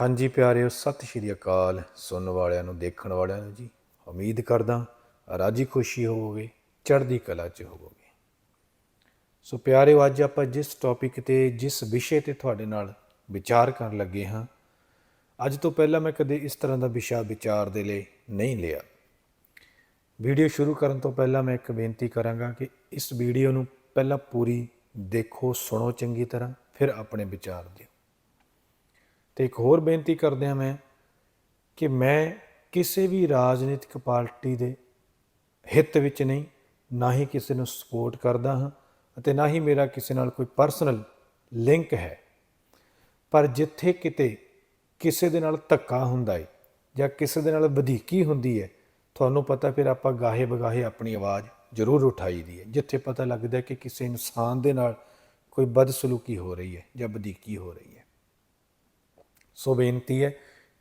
ਹਾਂਜੀ ਪਿਆਰਿਓ, ਸਤਿ ਸ਼੍ਰੀ ਅਕਾਲ। ਸੁਣਨ ਵਾਲਿਆਂ ਨੂੰ, ਦੇਖਣ ਵਾਲਿਆਂ ਨੂੰ ਜੀ ਉਮੀਦ ਕਰਦਾ ਰਾਜੀ ਖੁਸ਼ੀ ਹੋਵੋਗੇ, ਚੜ੍ਹਦੀ ਕਲਾ 'ਚ ਹੋਵੋਗੇ। ਸੋ ਪਿਆਰਿਓ, ਅੱਜ ਆਪਾਂ ਜਿਸ ਟੌਪਿਕ ਤੇ, ਜਿਸ ਵਿਸ਼ੇ ਤੇ ਤੁਹਾਡੇ ਨਾਲ ਵਿਚਾਰ ਕਰਨ ਲੱਗੇ ਹਾਂ, ਅੱਜ ਤੋਂ ਪਹਿਲਾਂ ਮੈਂ ਕਦੇ ਇਸ ਤਰ੍ਹਾਂ ਦਾ ਵਿਸ਼ਾ ਵਿਚਾਰ ਦੇ ਲਈ ਨਹੀਂ ਲਿਆ। ਵੀਡੀਓ ਸ਼ੁਰੂ ਕਰਨ ਤੋਂ ਪਹਿਲਾਂ ਮੈਂ ਇੱਕ ਬੇਨਤੀ ਕਰਾਂਗਾ ਕਿ ਇਸ ਵੀਡੀਓ ਨੂੰ ਪਹਿਲਾਂ ਪੂਰੀ ਦੇਖੋ, ਸੁਣੋ ਚੰਗੀ ਤਰ੍ਹਾਂ, ਫਿਰ ਆਪਣੇ ਵਿਚਾਰ ਦਿਓ। ਤੇ ਇੱਕ ਹੋਰ ਬੇਨਤੀ ਕਰਦੇ ਹਾਂ ਮੈਂ ਕਿ ਮੈਂ ਕਿਸੇ ਵੀ ਰਾਜਨੀਤਿਕ ਪਾਰਟੀ ਦੇ ਹਿੱਤ ਵਿੱਚ ਨਹੀਂ, ਨਾ ਹੀ ਕਿਸੇ ਨੂੰ ਸਪੋਰਟ ਕਰਦਾ ਹਾਂ ਅਤੇ ਨਾ ਹੀ ਮੇਰਾ ਕਿਸੇ ਨਾਲ ਕੋਈ ਪਰਸਨਲ ਲਿੰਕ ਹੈ। ਪਰ ਜਿੱਥੇ ਕਿਤੇ ਕਿਸੇ ਦੇ ਨਾਲ ਧੱਕਾ ਹੁੰਦਾ ਹੈ ਜਾਂ ਕਿਸੇ ਦੇ ਨਾਲ ਵਧੀਕੀ ਹੁੰਦੀ ਹੈ ਤੁਹਾਨੂੰ ਪਤਾ ਫਿਰ ਆਪਾਂ ਗਾਹੇ ਬਗਾਹੇ ਆਪਣੀ ਆਵਾਜ਼ ਜ਼ਰੂਰ ਉਠਾਈ ਦੀ ਹੈ ਜਿੱਥੇ ਪਤਾ ਲੱਗਦਾ ਕਿ ਕਿਸੇ ਇਨਸਾਨ ਦੇ ਨਾਲ ਕੋਈ ਬਦਸਲੂਕੀ ਹੋ ਰਹੀ ਹੈ ਜਾਂ ਵਧੀਕੀ ਹੋ ਰਹੀ ਹੈ ਸੋ ਬੇਨਤੀ ਹੈ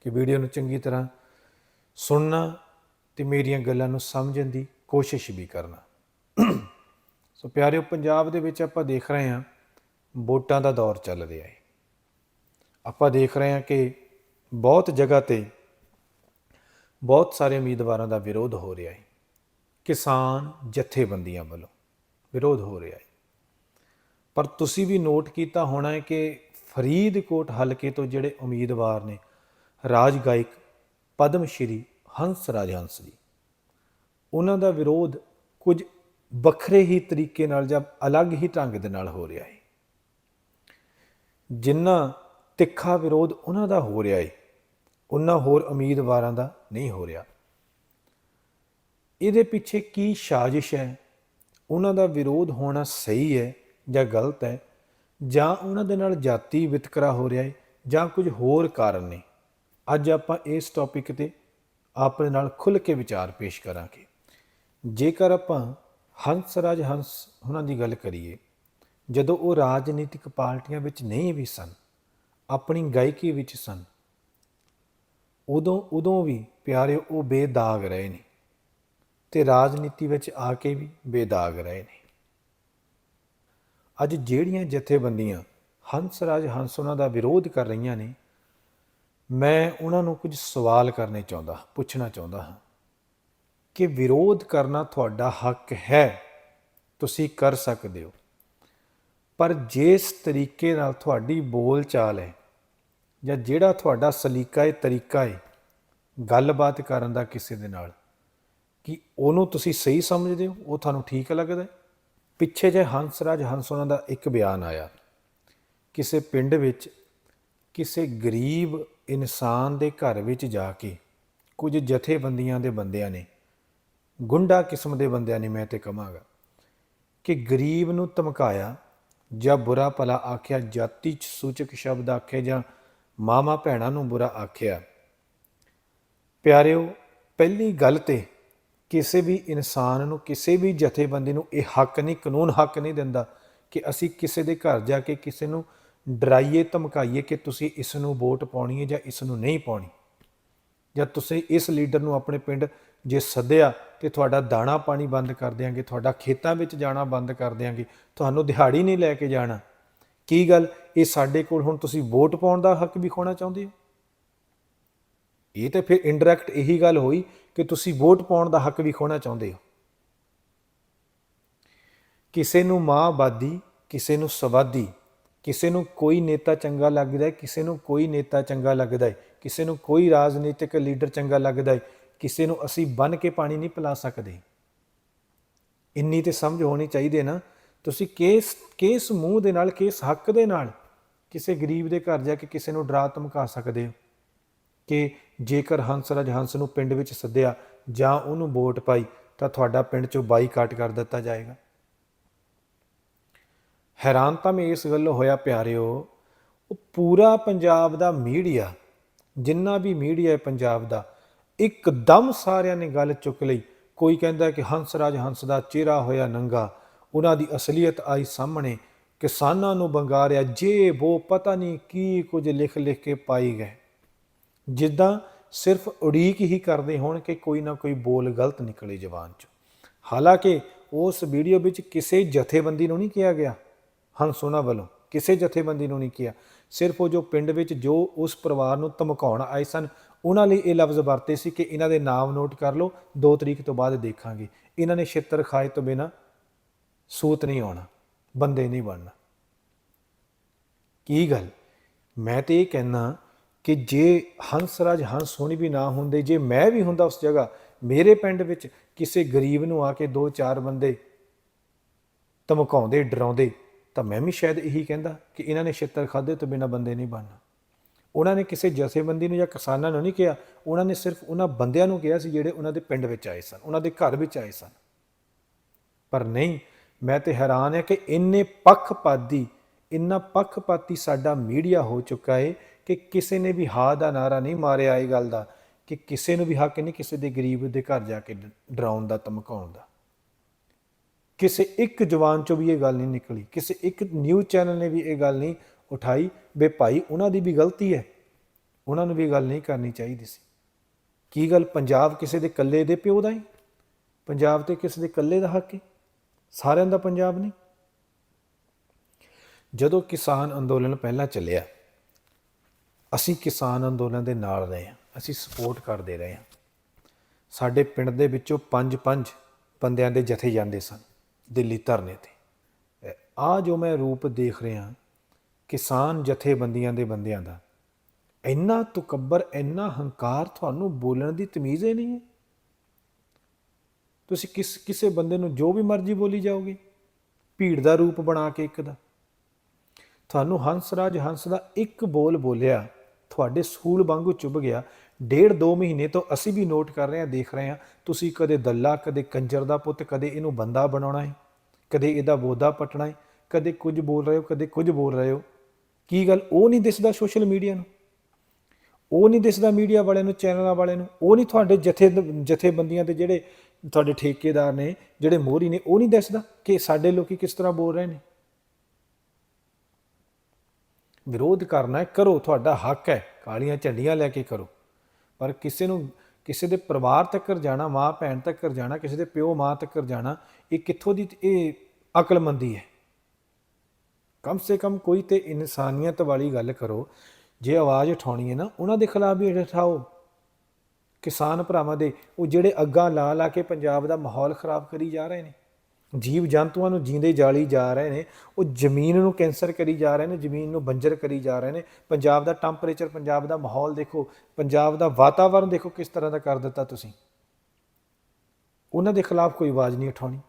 ਕਿ ਵੀਡੀਓ ਨੂੰ ਚੰਗੀ ਤਰ੍ਹਾਂ ਸੁਣਨਾ ਤੇ ਮੇਰੀਆਂ ਗੱਲਾਂ ਨੂੰ ਸਮਝਣ ਦੀ ਕੋਸ਼ਿਸ਼ ਵੀ ਕਰਨਾ। ਸੋ ਪਿਆਰਿਓ, ਪੰਜਾਬ ਦੇ ਵਿੱਚ ਆਪਾਂ ਦੇਖ ਰਹੇ ਹਾਂ ਵੋਟਾਂ ਦਾ ਦੌਰ ਚੱਲ ਰਿਹਾ ਹੈ। ਆਪਾਂ ਦੇਖ ਰਹੇ ਹਾਂ ਕਿ ਬਹੁਤ ਜਗ੍ਹਾ ਤੇ ਬਹੁਤ ਸਾਰੇ ਉਮੀਦਵਾਰਾਂ ਦਾ ਵਿਰੋਧ ਹੋ ਰਿਹਾ ਹੈ। ਕਿਸਾਨ ਜਥੇਬੰਦੀਆਂ ਵੱਲੋਂ ਵਿਰੋਧ ਹੋ ਰਿਹਾ ਹੈ। ਪਰ ਤੁਸੀਂ ਵੀ ਨੋਟ ਕੀਤਾ ਹੋਣਾ ਹੈ ਕਿ ਫਰੀਦਕੋਟ ਹਲਕੇ ਤੋਂ ਜਿਹੜੇ ਉਮੀਦਵਾਰ ਨੇ ਰਾਜ ਗਾਇਕ ਪਦਮ ਸ਼੍ਰੀ ਹੰਸ ਰਾਜ ਹੰਸ ਜੀ। ਉਹਨਾਂ ਦਾ ਵਿਰੋਧ ਕੁਝ ਵੱਖਰੇ ਹੀ ਤਰੀਕੇ ਨਾਲ ਜਾਂ ਅਲੱਗ ਹੀ ਢੰਗ ਦੇ ਨਾਲ ਹੋ ਰਿਹਾ ਹੈ। ਜਿੰਨਾ ਤਿੱਖਾ ਵਿਰੋਧ ਉਹਨਾਂ ਦਾ ਹੋ ਰਿਹਾ ਹੈ ਉਹਨਾਂ ਹੋਰ ਉਮੀਦਵਾਰਾਂ ਦਾ ਨਹੀਂ ਹੋ ਰਿਹਾ। ਇਹਦੇ ਪਿੱਛੇ ਕੀ ਸਾਜ਼ਿਸ਼ ਹੈ? ਉਹਨਾਂ ਦਾ ਵਿਰੋਧ ਹੋਣਾ ਸਹੀ ਹੈ ਜਾਂ ਗਲਤ ਹੈ? ਜਾਂ ਉਹਨਾਂ ਦੇ ਨਾਲ ਜਾਤੀ ਵਿਤਕਰਾ ਹੋ ਰਿਹਾ ਹੈ ਜਾਂ ਕੁਝ ਹੋਰ ਕਾਰਨ ਨੇ, ਅੱਜ ਆਪਾਂ ਇਸ ਟੌਪਿਕ ਤੇ ਆਪਣੇ ਨਾਲ ਖੁੱਲ੍ਹ ਕੇ ਵਿਚਾਰ ਪੇਸ਼ ਕਰਾਂਗੇ। ਜੇਕਰ ਆਪਾਂ ਹੰਸ, ਰਾਜ ਹੰਸ ਉਹਨਾਂ ਦੀ ਗੱਲ ਕਰੀਏ, ਜਦੋਂ ਉਹ ਰਾਜਨੀਤਿਕ ਪਾਰਟੀਆਂ ਵਿੱਚ ਨਹੀਂ ਵੀ ਸਨ, ਆਪਣੀ ਗਾਇਕੀ ਵਿੱਚ ਸਨ, ਉਦੋਂ ਉਦੋਂ ਵੀ ਪਿਆਰੇ ਉਹ ਬੇਦਾਗ ਰਹੇ ਨੇ ਤੇ ਰਾਜਨੀਤੀ ਵਿੱਚ ਆ ਕੇ ਵੀ ਬੇਦਾਗ ਰਹੇ ਨੇ। ਅੱਜ ਜਿਹੜੀਆਂ ਜਥੇਬੰਦੀਆਂ ਹੰਸ ਰਾਜ ਹੰਸ ਉਹਨਾਂ ਦਾ ਵਿਰੋਧ ਕਰ ਰਹੀਆਂ ਨੇ, ਮੈਂ ਉਹਨਾਂ ਨੂੰ ਕੁਝ ਸਵਾਲ ਕਰਨੇ ਚਾਹੁੰਦਾ ਪੁੱਛਣਾ ਚਾਹੁੰਦਾ ਹਾਂ ਕਿ ਵਿਰੋਧ ਕਰਨਾ ਤੁਹਾਡਾ ਹੱਕ ਹੈ, ਤੁਸੀਂ ਕਰ ਸਕਦੇ ਹੋ। ਪਰ ਜਿਸ ਤਰੀਕੇ ਨਾਲ ਤੁਹਾਡੀ ਬੋਲ ਚਾਲ ਹੈ ਜਾਂ ਜਿਹੜਾ ਤੁਹਾਡਾ ਸਲੀਕਾ ਹੈ ਤਰੀਕਾ ਹੈ ਗੱਲਬਾਤ ਕਰਨ ਦਾ ਕਿਸੇ ਦੇ ਨਾਲ, ਕਿ ਉਹਨੂੰ ਤੁਸੀਂ ਸਹੀ ਸਮਝਦੇ ਹੋ? ਉਹ ਤੁਹਾਨੂੰ ਠੀਕ ਲੱਗਦਾ ਹੈ? ਪਿੱਛੇ ਜੇ ਹੰਸਰਾਜ ਹੰਸ ਉਹਨਾਂ ਦਾ ਇੱਕ ਬਿਆਨ ਆਇਆ। ਕਿਸੇ ਪਿੰਡ ਵਿੱਚ ਕਿਸੇ ਗਰੀਬ ਇਨਸਾਨ ਦੇ ਘਰ ਵਿੱਚ ਜਾ ਕੇ ਕੁਝ ਜਥੇਬੰਦੀਆਂ ਦੇ ਬੰਦਿਆਂ ਨੇ, ਗੁੰਡਾ ਕਿਸਮ ਦੇ ਬੰਦਿਆਂ ਨੇ ਮੈਂ ਤੇ ਕਹਾਂਗਾ ਕਿ ਗਰੀਬ ਨੂੰ ਧਮਕਾਇਆ ਜਾਂ ਬੁਰਾ ਭਲਾ ਆਖਿਆ, ਜਾਤੀ ਚ ਸੂਚਕ ਸ਼ਬਦ ਆਖੇ ਜਾਂ ਮਾਮਾ ਭੈਣਾਂ ਨੂੰ ਬੁਰਾ ਆਖਿਆ। ਪਿਆਰਿਓ, ਪਹਿਲੀ ਗੱਲ ਤੇ ਕਿਸੇ ਵੀ ਇਨਸਾਨ ਨੂੰ, ਕਿਸੇ ਵੀ ਜਥੇਬੰਦੀ ਨੂੰ ਇਹ ਹੱਕ ਨਹੀਂ, ਕਾਨੂੰਨ ਹੱਕ ਨਹੀਂ ਦਿੰਦਾ ਕਿ ਅਸੀਂ ਕਿਸੇ ਦੇ ਘਰ ਜਾ ਕੇ ਕਿਸੇ ਨੂੰ ਡਰਾਈਏ, ਧਮਕਾਈਏ ਕਿ ਤੁਸੀਂ ਇਸ ਨੂੰ ਵੋਟ ਪਾਉਣੀ ਹੈ ਜਾਂ ਇਸ ਨੂੰ ਨਹੀਂ ਪਾਉਣੀ। ਜਾਂ ਤੁਸੀਂ ਇਸ ਲੀਡਰ ਨੂੰ ਆਪਣੇ ਪਿੰਡ ਜੇ ਸੱਦਿਆ ਤੇ ਤੁਹਾਡਾ ਦਾਣਾ ਪਾਣੀ ਬੰਦ ਕਰ ਦਿਆਂਗੇ, ਤੁਹਾਡਾ ਖੇਤਾਂ ਵਿੱਚ ਜਾਣਾ ਬੰਦ ਕਰ ਦਿਆਂਗੇ, ਤੁਹਾਨੂੰ ਦਿਹਾੜੀ ਨਹੀਂ ਲੈ ਕੇ ਜਾਣਾ। ਕੀ ਗੱਲ? ਇਹ ਸਾਡੇ ਕੋਲ ਹੁਣ ਤੁਸੀਂ ਵੋਟ ਪਾਉਣ ਦਾ ਹੱਕ ਵੀ ਖੋਣਾ ਚਾਹੁੰਦੇ ਹੋ? ਇਹ ਤਾਂ ਫਿਰ ਇਨਡਾਇਰੈਕਟ ਇਹੀ ਗੱਲ ਹੋਈ ਕਿ ਤੁਸੀਂ ਵੋਟ ਪਾਉਣ ਦਾ ਹੱਕ ਵੀ ਖੋਣਾ ਚਾਹੁੰਦੇ ਹੋ। ਕਿਸੇ ਨੂੰ ਮਾਂਵਾਦੀ ਕਿਸੇ ਨੂੰ ਸਵਾਦੀ, ਕਿਸੇ ਨੂੰ ਕੋਈ ਨੇਤਾ ਚੰਗਾ ਲੱਗਦਾ ਹੈ, ਕਿਸੇ ਨੂੰ ਕੋਈ ਨੇਤਾ ਚੰਗਾ ਲੱਗਦਾ ਹੈ, ਕਿਸੇ ਨੂੰ ਕੋਈ ਰਾਜਨੀਤਿਕ ਲੀਡਰ ਚੰਗਾ ਲੱਗਦਾ ਹੈ, ਕਿਸੇ ਨੂੰ ਅਸੀਂ ਬਨ ਕੇ ਪਾਣੀ ਨਹੀਂ ਪਿਲਾ ਸਕਦੇ। ਇੰਨੀ ਤੇ ਸਮਝ ਹੋਣੀ ਚਾਹੀਦੀ ਹੈ ਨਾ। ਤੁਸੀਂ ਕਿਸ ਕਿਸ ਮੂੰਹ ਦੇ ਨਾਲ, ਕਿਸ ਹੱਕ ਦੇ ਨਾਲ ਕਿਸੇ ਗਰੀਬ ਦੇ ਘਰ ਜਾ ਕੇ ਕਿਸੇ ਨੂੰ ਡਰਾ ਧਮਕਾ ਸਕਦੇ ਹੋ? ਕਿ ਜੇਕਰ ਹੰਸਰਾਜ ਹੰਸ ਨੂੰ ਪਿੰਡ ਵਿੱਚ ਸੱਦਿਆ ਜਾਂ ਉਹਨੂੰ ਵੋਟ ਪਾਈ, ਤਾਂ ਤੁਹਾਡਾ ਪਿੰਡ ਚੋਂ ਬਾਈਕਾਟ ਕਰ ਦਿੱਤਾ ਜਾਏਗਾ। ਹੈਰਾਨ ਤਾਂ ਮੈਂ ਇਸ ਗੱਲੋਂ ਹੋਇਆ ਪਿਆਰਿਓ, ਉਹ ਪੂਰਾ ਪੰਜਾਬ ਦਾ ਮੀਡੀਆ, ਜਿੰਨਾ ਵੀ ਮੀਡੀਆ ਹੈ ਪੰਜਾਬ ਦਾ, ਇੱਕਦਮ ਸਾਰਿਆਂ ਨੇ ਗੱਲ ਚੁੱਕ ਲਈ। ਕੋਈ ਕਹਿੰਦਾ ਕਿ ਹੰਸਰਾਜ ਹੰਸ ਦਾ ਚਿਹਰਾ ਹੋਇਆ ਨੰਗਾ, ਉਹਨਾਂ ਦੀ ਅਸਲੀਅਤ ਆਈ ਸਾਹਮਣੇ, ਕਿਸਾਨਾਂ ਨੂੰ ਬੰਗਾਰਿਆ, ਜੇ ਉਹ ਪਤਾ ਨਹੀਂ ਕੀ ਕੁਝ ਲਿਖ ਲਿਖ ਕੇ ਪਾਈ ਗਏ। ਜਿੱਦਾਂ ਸਿਰਫ ਉਡੀਕ ਹੀ ਕਰਦੇ ਹੋਣ ਕਿ ਕੋਈ ਨਾ ਕੋਈ ਬੋਲ ਗਲਤ ਨਿਕਲੇ ਜ਼ਬਾਨ ਚੋਂ। ਹਾਲਾਂਕਿ ਉਸ ਵੀਡੀਓ ਵਿੱਚ ਕਿਸੇ ਜਥੇਬੰਦੀ ਨੂੰ ਨਹੀਂ ਕਿਹਾ ਗਿਆ। ਹੰਸੋਨਾ ਵੱਲੋਂ। ਕਿਸੇ ਜਥੇਬੰਦੀ ਨੂੰ ਨਹੀਂ ਕਿਹਾ। ਸਿਰਫ ਉਹ ਜੋ ਪਿੰਡ ਵਿੱਚ ਜੋ ਉਸ ਪਰਿਵਾਰ ਨੂੰ ਧਮਕਾਉਣ ਆਏ ਸਨ, ਉਹਨਾਂ ਲਈ ਇਹ ਲਫ਼ਜ਼ ਵਰਤੇ ਸੀ ਕਿ ਇਹਨਾਂ ਦੇ ਨਾਮ ਨੋਟ ਕਰ ਲਓ 2 ਤਰੀਕ ਤੋਂ ਬਾਅਦ ਦੇਖਾਂਗੇ। ਇਹਨਾਂ ਨੇ ਛਿੱਤਰ ਖਾਏ ਤੋਂ ਬਿਨਾ ਸੂਤ ਨਹੀਂ ਆਉਣਾ, ਬੰਦੇ ਨਹੀਂ ਬਣਨਾ। ਕੀ ਗੱਲ? ਮੈਂ ਤੇ ਇਹ ਕਹਿਣਾ ਕਿ ਜੇ ਹੰਸਰਾਜ ਹੰਸ ਹੋਣੀ ਵੀ ਨਾ ਹੁੰਦੇ, ਜੇ ਮੈਂ ਵੀ ਹੁੰਦਾ ਉਸ ਜਗ੍ਹਾ, ਮੇਰੇ ਪਿੰਡ ਵਿੱਚ ਕਿਸੇ ਗਰੀਬ ਨੂੰ ਆ ਕੇ ਦੋ ਚਾਰ ਬੰਦੇ ਧਮਕਾਉਂਦੇ, ਡਰਾਉਂਦੇ, ਤਾਂ ਮੈਂ ਵੀ ਸ਼ਾਇਦ ਇਹੀ ਕਹਿੰਦਾ ਕਿ ਇਹਨਾਂ ਨੇ ਛਿੱਤਰ ਖਾਦੇ ਤੋਂ ਬਿਨਾ ਬੰਦੇ ਨਹੀਂ ਬਣਨਾ। ਉਹਨਾਂ ਨੇ ਕਿਸੇ ਜਥੇਬੰਦੀ ਨੂੰ ਜਾਂ ਕਿਸਾਨਾਂ ਨੂੰ ਨਹੀਂ ਕਿਹਾ, ਉਹਨਾਂ ਨੇ ਸਿਰਫ ਉਹਨਾਂ ਬੰਦਿਆਂ ਨੂੰ ਕਿਹਾ ਸੀ ਜਿਹੜੇ ਉਹਨਾਂ ਦੇ ਪਿੰਡ ਵਿੱਚ ਆਏ ਸਨ, ਉਹਨਾਂ ਦੇ ਘਰ ਵਿੱਚ ਆਏ ਸਨ। ਪਰ ਨਹੀਂ, ਮੈਂ ਤੇ ਹੈਰਾਨ ਹਾਂ ਕਿ ਇੰਨੇ ਪੱਖਪਾਤੀ, ਇੰਨਾ ਪੱਖਪਾਤੀ ਸਾਡਾ ਮੀਡੀਆ ਹੋ ਚੁੱਕਾ ਹੈ ਕਿ ਕਿਸੇ ਨੇ ਵੀ ਹਾ ਦਾ ਨਾਰਾ ਨਹੀਂ ਮਾਰਿਆ ਇਹ ਗੱਲ ਦਾ, ਕਿ ਕਿਸੇ ਨੂੰ ਵੀ ਹੱਕ ਨਹੀਂ ਕਿਸੇ ਦੇ ਗਰੀਬ ਦੇ ਘਰ ਜਾ ਕੇ ਡਰਾਉਣ ਦਾ, ਧਮਕਾਉਣ ਦਾ। ਕਿਸੇ ਇੱਕ ਜਵਾਨ ਚੋਂ ਵੀ ਇਹ ਗੱਲ ਨਹੀਂ ਨਿਕਲੀ, ਕਿਸੇ ਇੱਕ ਨਿਊਜ਼ ਚੈਨਲ ਨੇ ਵੀ ਇਹ ਗੱਲ ਨਹੀਂ ਉਠਾਈ, ਬੇ ਭਾਈ ਉਹਨਾਂ ਦੀ ਵੀ ਗਲਤੀ ਹੈ। ਉਹਨਾਂ ਨੂੰ ਵੀ ਇਹ ਗੱਲ ਨਹੀਂ ਕਰਨੀ ਚਾਹੀਦੀ ਸੀ। ਕੀ ਗੱਲ ਪੰਜਾਬ ਕਿਸੇ ਦੇ ਇਕੱਲੇ ਦੇ ਪਿਓ ਦਾ ਹੀ? ਪੰਜਾਬ ਤੇ ਕਿਸੇ ਦੇ ਇਕੱਲੇ ਦਾ ਹੱਕ ਹੈ? ਸਾਰਿਆਂ ਦਾ ਪੰਜਾਬ ਨਹੀਂ? ਜਦੋਂ ਕਿਸਾਨ ਅੰਦੋਲਨ ਪਹਿਲਾਂ ਚੱਲਿਆ ਅਸੀਂ ਕਿਸਾਨ ਅੰਦੋਲਨ ਦੇ ਨਾਲ ਰਹੇ ਹਾਂ, ਅਸੀਂ ਸਪੋਰਟ ਕਰਦੇ ਰਹੇ ਹਾਂ। ਸਾਡੇ ਪਿੰਡ ਦੇ ਵਿੱਚੋਂ ਪੰਜ ਪੰਜ ਬੰਦਿਆਂ ਦੇ ਜਥੇ ਜਾਂਦੇ ਸਨ, ਦਿੱਲੀ ਧਰਨੇ ਤੇ। ਆ ਜੋ ਮੈਂ ਰੂਪ ਦੇਖ ਰਿਹਾ, ਕਿਸਾਨ ਜਥੇਬੰਦੀਆਂ ਦੇ ਬੰਦਿਆਂ ਦਾ, ਇੰਨਾ ਤਕੱਬਰ, ਇੰਨਾ ਹੰਕਾਰ ਤੁਹਾਨੂੰ ਬੋਲਣ ਦੀ ਤਮੀਜ਼ ਹੀ ਨਹੀਂ ਹੈ। ਤੁਸੀਂ ਕਿਸ, ਕਿਸੇ ਬੰਦੇ ਨੂੰ ਜੋ ਵੀ ਮਰਜ਼ੀ ਬੋਲੀ ਜਾਓਗੇ, ਭੀੜ ਦਾ ਰੂਪ ਬਣਾ ਕੇ ਇੱਕ ਦਾ। ਤੁਹਾਨੂੰ ਹੰਸਰਾਜ ਹੰਸ ਦਾ ਇੱਕ ਬੋਲ ਬੋਲਿਆ ਤੁਹਾਡੇ ਸੂਲ ਵਾਂਗੂ ਚੁੱਭ ਗਿਆ। ਡੇਢ ਦੋ ਮਹੀਨੇ ਤੋਂ ਅਸੀਂ ਵੀ ਨੋਟ ਕਰ ਰਹੇ ਹਾਂ, ਦੇਖ ਰਹੇ ਹਾਂ। ਤੁਸੀਂ ਕਦੇ ਦੱਲਾ, ਕਦੇ ਕੰਜਰ ਦਾ ਪੁੱਤ, ਕਦੇ ਇਹਨੂੰ ਬੰਦਾ ਬਣਾਉਣਾ ਹੈ, ਕਦੇ ਇਹਦਾ ਬੋਦਾ ਪਟਣਾ ਹੈ, ਕਦੇ ਕੁਝ ਬੋਲ ਰਹੇ ਹੋ, ਕਦੇ ਕੁਝ ਬੋਲ ਰਹੇ ਹੋ। ਕੀ ਗੱਲ? ਉਹ ਨਹੀਂ ਦਿਸਦਾ ਸੋਸ਼ਲ ਮੀਡੀਆ ਨੂੰ। ਉਹ ਨਹੀਂ ਦਿਸਦਾ ਮੀਡੀਆ ਵਾਲਿਆਂ ਨੂੰ, ਚੈਨਲਾਂ ਵਾਲਿਆਂ ਨੂੰ। ਉਹ ਨਹੀਂ ਤੁਹਾਡੇ ਜਥੇ ਜਥੇਬੰਦੀਆਂ ਦੇ ਜਿਹੜੇ ਤੁਹਾਡੇ ਠੇਕੇਦਾਰ ਨੇ, ਜਿਹੜੇ ਮੋਹਰੀ ਨੇ, ਉਹ ਨਹੀਂ ਦਿਸਦਾ ਕਿ ਸਾਡੇ ਲੋਕੀ ਕਿਸ ਤਰ੍ਹਾਂ ਬੋਲ ਰਹੇ ਨੇ। ਵਿਰੋਧ ਕਰਨਾ ਹੈ, ਕਰੋ, ਤੁਹਾਡਾ ਹੱਕ ਹੈ, ਕਾਲੀਆਂ ਝੰਡੀਆਂ ਲੈ ਕੇ ਕਰੋ। ਪਰ ਕਿਸੇ ਨੂੰ, ਕਿਸੇ ਦੇ ਪਰਿਵਾਰ ਤੱਕ ਜਾਣਾ, ਮਾਂ ਭੈਣ ਤੱਕ ਜਾਣਾ, ਕਿਸੇ ਦੇ ਪਿਓ ਮਾਂ ਤੱਕ ਜਾਣਾ, ਇਹ ਕਿੱਥੋਂ ਦੀ, ਇਹ ਅਕਲਮੰਦੀ ਹੈ। ਕਮ ਸੇ ਕਮ ਕੋਈ ਤੇ ਇਨਸਾਨੀਅਤ ਵਾਲੀ ਗੱਲ ਕਰੋ, ਜੇ ਆਵਾਜ਼ ਉਠਾਉਣੀ ਹੈ ਨਾ, ਉਹਨਾਂ ਦੇ ਖਿਲਾਫ ਵੀ ਉਠਾਓ। ਕਿਸਾਨ ਭਰਾਵਾਂ ਦੇ, ਉਹ ਜਿਹੜੇ ਅੱਗਾ ਲਾ ਲਾ ਕੇ ਪੰਜਾਬ ਦਾ ਮਾਹੌਲ ਖਰਾਬ ਕਰੀ ਜਾ ਰਹੇ ਨੇ। ਜੀਵ ਜੰਤੂਆਂ ਨੂੰ ਜੀਂਦੇ ਜਾਲੀ ਜਾ ਰਹੇ ਨੇ, ਉਹ ਜ਼ਮੀਨ ਨੂੰ ਕੈਂਸਰ ਕਰੀ ਜਾ ਰਹੇ ਨੇ, ਜ਼ਮੀਨ ਨੂੰ ਬੰਜਰ ਕਰੀ ਜਾ ਰਹੇ ਨੇ। ਪੰਜਾਬ ਦਾ ਟੈਂਪਰੇਚਰ, ਪੰਜਾਬ ਦਾ ਮਾਹੌਲ ਦੇਖੋ, ਪੰਜਾਬ ਦਾ ਵਾਤਾਵਰਣ ਦੇਖੋ ਕਿਸ ਤਰ੍ਹਾਂ ਦਾ ਕਰ ਦਿੱਤਾ ਤੁਸੀਂ। ਉਹਨਾਂ ਦੇ ਖਿਲਾਫ ਕੋਈ ਆਵਾਜ਼ ਨਹੀਂ ਉਠਾਉਣੀ।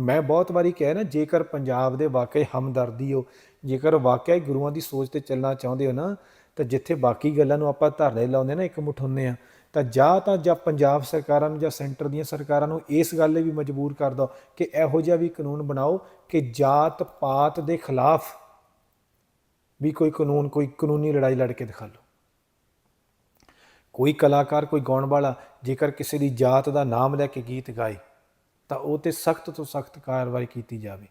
ਮੈਂ ਬਹੁਤ ਵਾਰੀ ਕਿਹਾ ਨਾ, ਜੇਕਰ ਪੰਜਾਬ ਦੇ ਵਾਕਈ ਹਮਦਰਦੀ ਹੋ, ਜੇਕਰ ਵਾਕਿਆ ਗੁਰੂਆਂ ਦੀ ਸੋਚ ਤੇ ਚੱਲਣਾ ਚਾਹੁੰਦੇ ਹੋ ਨਾ, ਤਾਂ ਜਿੱਥੇ ਬਾਕੀ ਗੱਲਾਂ ਨੂੰ ਆਪਾਂ ਧਰਨੇ ਲਾਉਂਦੇ ਨਾ, ਇੱਕ ਮੁੱਠ ਹੁੰਨੇ ਆ ਤਾਂ ਜਾਂ ਤਾਂ ਜਾਂ ਪੰਜਾਬ ਸਰਕਾਰਾਂ ਨੂੰ ਜਾਂ ਸੈਂਟਰ ਦੀਆਂ ਸਰਕਾਰਾਂ ਨੂੰ ਇਸ ਗੱਲ ਲਈ ਵੀ ਮਜਬੂਰ ਕਰ ਦੋ ਕਿ ਇਹੋ ਜਿਹਾ ਵੀ ਕਾਨੂੰਨ ਬਣਾਓ ਕਿ ਜਾਤ ਪਾਤ ਦੇ ਖਿਲਾਫ ਵੀ ਕੋਈ ਕਾਨੂੰਨ, ਕੋਈ ਕਾਨੂੰਨੀ ਲੜਾਈ ਲੜ ਕੇ ਦਿਖਾ ਲਓ। ਕੋਈ ਕਲਾਕਾਰ, ਕੋਈ ਗਾਉਣ ਵਾਲਾ ਜੇਕਰ ਕਿਸੇ ਦੀ ਜਾਤ ਦਾ ਨਾਮ ਲੈ ਕੇ ਗੀਤ ਗਾਏ, ਤਾਂ ਉਹ ਤੇ ਸਖਤ ਤੋਂ ਸਖਤ ਕਾਰਵਾਈ ਕੀਤੀ ਜਾਵੇ।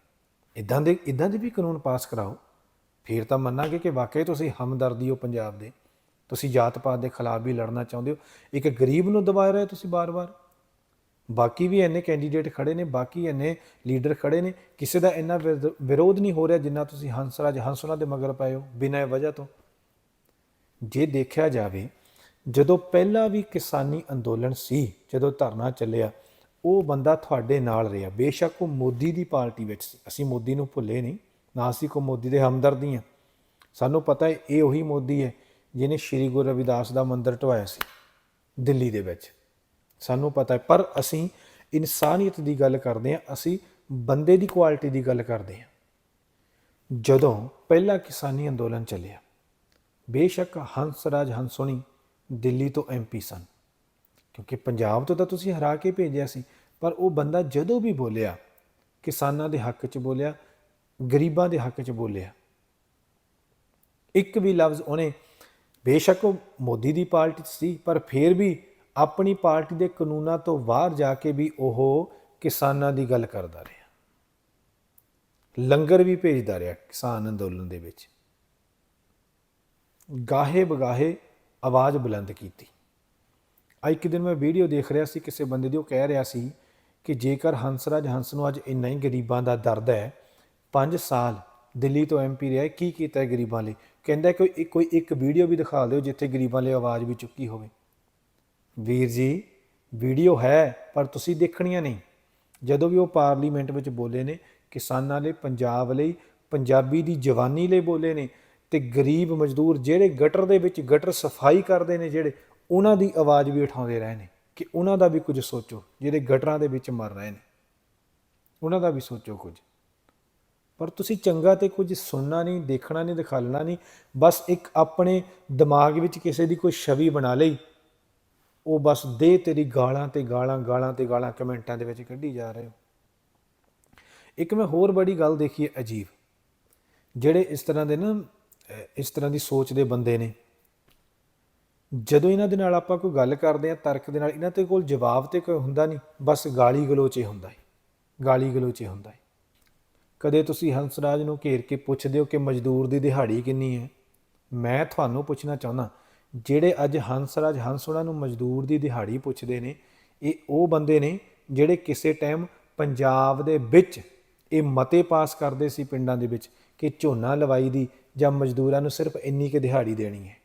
ਇਦਾਂ ਦੇ ਇਦਾਂ ਦੇ ਵੀ ਕਾਨੂੰਨ ਪਾਸ ਕਰਾਓ। ਫਿਰ ਤਾਂ ਮੰਨਾਂਗੇ ਕਿ ਵਾਕਈ ਤੁਸੀਂ ਹਮਦਰਦੀ ਹੋ ਪੰਜਾਬ ਦੇ। ਤੁਸੀਂ ਜਾਤ ਪਾਤ ਦੇ ਖਿਲਾਫ ਵੀ ਲੜਨਾ ਚਾਹੁੰਦੇ ਹੋ। ਇੱਕ ਗਰੀਬ ਨੂੰ ਦਬਾ ਰਹੇ ਤੁਸੀਂ ਬਾਰ-ਬਾਰ। ਬਾਕੀ ਵੀ ਇੰਨੇ ਕੈਂਡੀਡੇਟ ਖੜੇ ਨੇ, ਬਾਕੀ ਇੰਨੇ ਲੀਡਰ ਖੜੇ ਨੇ। ਕਿਸੇ ਦਾ ਇੰਨਾ ਵਿਰੋਧ- ਵਿਰੋਧ ਨਹੀਂ ਹੋ ਰਿਹਾ ਜਿੰਨਾ ਤੁਸੀਂ ਹੰਸਰਾਜ ਹੰਸੋਨਾ ਦੇ ਮਗਰ ਪਏ ਹੋ, ਬਿਨਾਂ ਵਜ੍ਹਾ ਤੋਂ। ਜੇ ਦੇਖਿਆ ਜਾਵੇ, ਜਦੋਂ ਪਹਿਲਾਂ ਵੀ ਕਿਸਾਨੀ ਅੰਦੋਲਨ ਸੀ, ਜਦੋਂ ਧਰਨਾ ਚੱਲਿਆ, ਉਹ ਬੰਦਾ ਤੁਹਾਡੇ ਨਾਲ ਰਿਹਾ। ਬੇਸ਼ੱਕ ਉਹ ਮੋਦੀ ਦੀ ਪਾਰਟੀ ਵਿੱਚ ਸੀ। ਅਸੀਂ ਮੋਦੀ ਨੂੰ ਭੁੱਲੇ ਨਹੀਂ। ਨਾ ਅਸੀਂ ਕੋ ਮੋਦੀ ਦੇ ਹਮਦਰਦੀ ਹਾਂ। ਸਾਨੂੰ ਪਤਾ ਹੈ ਇਹ ਉਹੀ ਮੋਦੀ ਹੈ ਜਿਹਨੇ ਸ਼੍ਰੀ ਗੁਰੂ ਰਵਿਦਾਸ ਦਾ ਮੰਦਿਰ ਢਵਾਇਆ ਸੀ, ਦਿੱਲੀ ਦੇ ਵਿੱਚ। ਸਾਨੂੰ ਪਤਾ ਹੈ, ਪਰ ਅਸੀਂ ਇਨਸਾਨੀਅਤ ਦੀ ਗੱਲ ਕਰਦੇ ਹਾਂ, ਅਸੀਂ ਬੰਦੇ ਦੀ ਕੁਆਲਿਟੀ ਦੀ ਗੱਲ ਕਰਦੇ ਹਾਂ। ਜਦੋਂ ਪਹਿਲਾ ਕਿਸਾਨੀ ਅੰਦੋਲਨ ਚੱਲਿਆ, ਬੇਸ਼ੱਕ ਹੰਸਰਾਜ ਹੰਸੋਣੀ ਦਿੱਲੀ ਤੋਂ ਐਮਪੀ ਸਨ, ਕਿਉਂਕਿ ਪੰਜਾਬ ਤੋਂ ਤਾਂ ਤੁਸੀਂ ਹਰਾ ਕੇ ਭੇਜਿਆ ਸੀ, ਪਰ ਉਹ ਬੰਦਾ ਜਦੋਂ ਵੀ ਬੋਲਿਆ, ਕਿਸਾਨਾਂ ਦੇ ਹੱਕ 'ਚ ਬੋਲਿਆ, ਗਰੀਬਾਂ ਦੇ ਹੱਕ 'ਚ ਬੋਲਿਆ, ਇੱਕ ਵੀ ਲਫ਼ਜ਼ ਉਹਨੇ ਬੇਸ਼ੱਕ ਉਹ ਮੋਦੀ ਦੀ ਪਾਰਟੀ 'ਚ ਸੀ, ਪਰ ਫਿਰ ਵੀ ਆਪਣੀ ਪਾਰਟੀ ਦੇ ਕਾਨੂੰਨਾਂ ਤੋਂ ਬਾਹਰ ਜਾ ਕੇ ਵੀ ਉਹ ਕਿਸਾਨਾਂ ਦੀ ਗੱਲ ਕਰਦਾ ਰਿਹਾ। ਲੰਗਰ ਵੀ ਭੇਜਦਾ ਰਿਹਾ ਕਿਸਾਨ ਅੰਦੋਲਨ ਦੇ ਵਿੱਚ। ਗਾਹੇ ਬਗਾਹੇ ਆਵਾਜ਼ ਬੁਲੰਦ ਕੀਤੀ। ਆ ਇੱਕ ਦਿਨ ਮੈਂ ਵੀਡੀਓ ਦੇਖ ਰਿਹਾ ਸੀ, ਕਿਸੇ ਬੰਦੇ ਦੀ, ਉਹ ਕਹਿ ਰਿਹਾ ਸੀ ਕਿ ਜੇਕਰ ਹੰਸਰਾਜ ਹੰਸ ਨੂੰ ਅੱਜ ਇੰਨਾ ਹੀ ਗਰੀਬਾਂ ਦਾ ਦਰਦ ਹੈ 5 ਸਾਲ ਦਿੱਲੀ ਤੋਂ ਐਮਪੀ ਰਿਹਾ ਕੀ ਕੀਤਾ ਗਰੀਬਾਂ ਲਈ? ਕਹਿੰਦਾ ਕੋਈ ਇੱਕ- ਕੋਈ ਇੱਕ ਵੀਡੀਓ ਵੀ ਦਿਖਾ ਦਿਓ ਜਿੱਥੇ ਗਰੀਬਾਂ ਲਈ ਆਵਾਜ਼ ਵੀ ਚੁੱਕੀ ਹੋਵੇ। ਵੀਰ ਜੀ, ਵੀਡੀਓ ਹੈ, ਪਰ ਤੁਸੀਂ ਦੇਖਣੀਆਂ ਨਹੀਂ। ਜਦੋਂ ਵੀ ਉਹ ਪਾਰਲੀਮੈਂਟ ਵਿੱਚ ਬੋਲੇ ਨੇ, ਕਿਸਾਨਾਂ ਲਈ, ਪੰਜਾਬ ਲਈ, ਪੰਜਾਬੀ ਦੀ ਜਵਾਨੀ ਲਈ ਬੋਲੇ ਨੇ ਤੇ ਗਰੀਬ ਮਜ਼ਦੂਰ ਜਿਹੜੇ ਗਟਰ ਦੇ ਵਿੱਚ ਗਟਰ ਸਫ਼ਾਈ ਕਰਦੇ ਨੇ ਜਿਹੜੇ, ਉਹਨਾਂ ਦੀ ਆਵਾਜ਼ ਵੀ ਉਠਾਉਂਦੇ ਰਹੇ ਨੇ ਕਿ ਉਹਨਾਂ ਦਾ ਵੀ ਕੁਝ ਸੋਚੋ, ਜਿਹੜੇ ਗਟਰਾਂ ਦੇ ਵਿੱਚ ਮਰ ਰਹੇ ਨੇ। ਉਹਨਾਂ ਦਾ ਵੀ ਸੋਚੋ ਕੁਝ। ਪਰ ਤੁਸੀਂ ਚੰਗਾ ਤੇ ਕੁਝ ਸੁਣਨਾ ਨਹੀਂ, ਦੇਖਣਾ ਨਹੀਂ ਦਿਖਾਲਣਾ ਨਹੀਂ, ਬਸ ਇੱਕ ਆਪਣੇ ਦਿਮਾਗ ਵਿੱਚ ਕਿਸੇ ਦੀ ਕੋਈ ਛਵੀ ਬਣਾ ਲਈ। ਉਹ ਬਸ ਦੇ ਤੇਰੀ ਗਾਲਾਂ ਤੇ ਗਾਲਾਂ ਗਾਲਾਂ ਤੇ ਗਾਲਾਂ ਕਮੈਂਟਾਂ ਦੇ ਵਿੱਚ ਕੱਢੀ ਜਾ ਰਹੇ ਹੋ। ਇੱਕ ਮੈਂ ਹੋਰ ਬੜੀ ਗੱਲ ਦੇਖੀ ਹੈ ਅਜੀਬ। ਜਿਹੜੇ ਇਸ ਤਰ੍ਹਾਂ ਦੇ ਨਾ ਇਸ ਤਰ੍ਹਾਂ ਦੀ ਸੋਚ ਦੇ ਬੰਦੇ ਨੇ। ਜਦੋਂ ਇਹਨਾਂ ਦੇ ਨਾਲ ਆਪਾਂ ਕੋਈ ਗੱਲ ਕਰਦੇ ਆ ਤਰਕ ਦੇ ਨਾਲ ਇਹਨਾਂ ਤੇ ਕੋਲ ਜਵਾਬ ਤੇ ਕੋਈ ਹੁੰਦਾ ਨਹੀਂ, ਬਸ ਗਾਲੀ ਗਲੋਚੇ ਹੁੰਦਾ ਹੈ। ਗਾਲੀ ਗਲੋਚੇ ਹੁੰਦਾ ਹੈ। ਕਦੇ ਤੁਸੀਂ ਹੰਸਰਾਜ ਨੂੰ ਘੇਰ ਕੇ ਪੁੱਛਦੇ ਹੋ ਕਿ ਮਜ਼ਦੂਰ ਦੀ ਦਿਹਾੜੀ ਕਿੰਨੀ ਹੈ? ਮੈਂ ਤੁਹਾਨੂੰ ਪੁੱਛਣਾ ਚਾਹੁੰਦਾ, ਜਿਹੜੇ ਅੱਜ ਹੰਸਰਾਜ ਹੰਸੋੜਾ ਨੂੰ ਮਜ਼ਦੂਰ ਦੀ ਦਿਹਾੜੀ ਪੁੱਛਦੇ ਨੇ, ਇਹ ਉਹ ਬੰਦੇ ਨੇ ਜਿਹੜੇ ਕਿਸੇ ਟਾਈਮ ਪੰਜਾਬ ਦੇ ਵਿੱਚ ਇਹ ਮਤੇ ਪਾਸ ਕਰਦੇ ਸੀ ਪਿੰਡਾਂ ਦੇ ਵਿੱਚ ਕਿ ਝੋਨਾ ਲਵਾਈ ਦੀ ਜਾਂ ਮਜ਼ਦੂਰਾਂ ਨੂੰ ਸਿਰਫ ਇੰਨੀ ਕਿ ਦਿਹਾੜੀ ਦੇਣੀ ਹੈ।